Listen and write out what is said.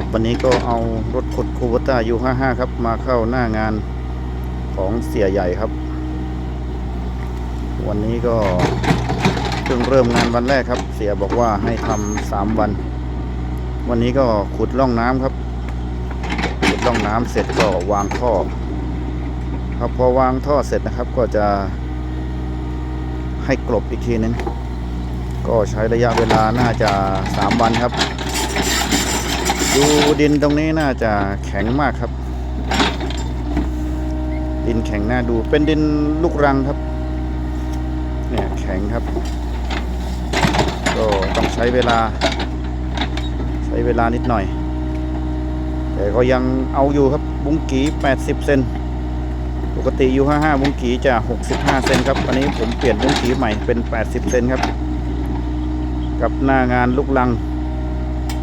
ครับวันนี้ก็เอารถขุดคูเวต้ายู55 ครับ มาเข้าหน้างานของเสียใหญ่ครับ วันนี้ก็เพิ่งเริ่มงานวันแรกครับ เสียบอกว่าให้ทำสามวัน วันนี้ก็ขุดร่องน้ำครับ ขุดร่องน้ำเสร็จก็วางท่อ ครับพอวางท่อเสร็จนะครับก็จะให้กลบอีกทีนึงก็ใช้ระยะเวลาน่าจะสามวันครับ ดูดินตรงนี้น่าจะแข็งมากครับ ดินแข็งน่าดูเป็นดินลูกรังครับ เนี่ยแข็งครับ ก็ต้องใช้เวลา ใช้เวลานิดหน่อย แต่ก็ยังเอาอยู่ครับบุ้งกี80 เซนปกติอยู่55บุ้งกีจะ 65 เซนครับอันนี้ผมเปลี่ยนบุ้งกีใหม่เป็น 80 เซนครับ กับหน้างานลูกลัง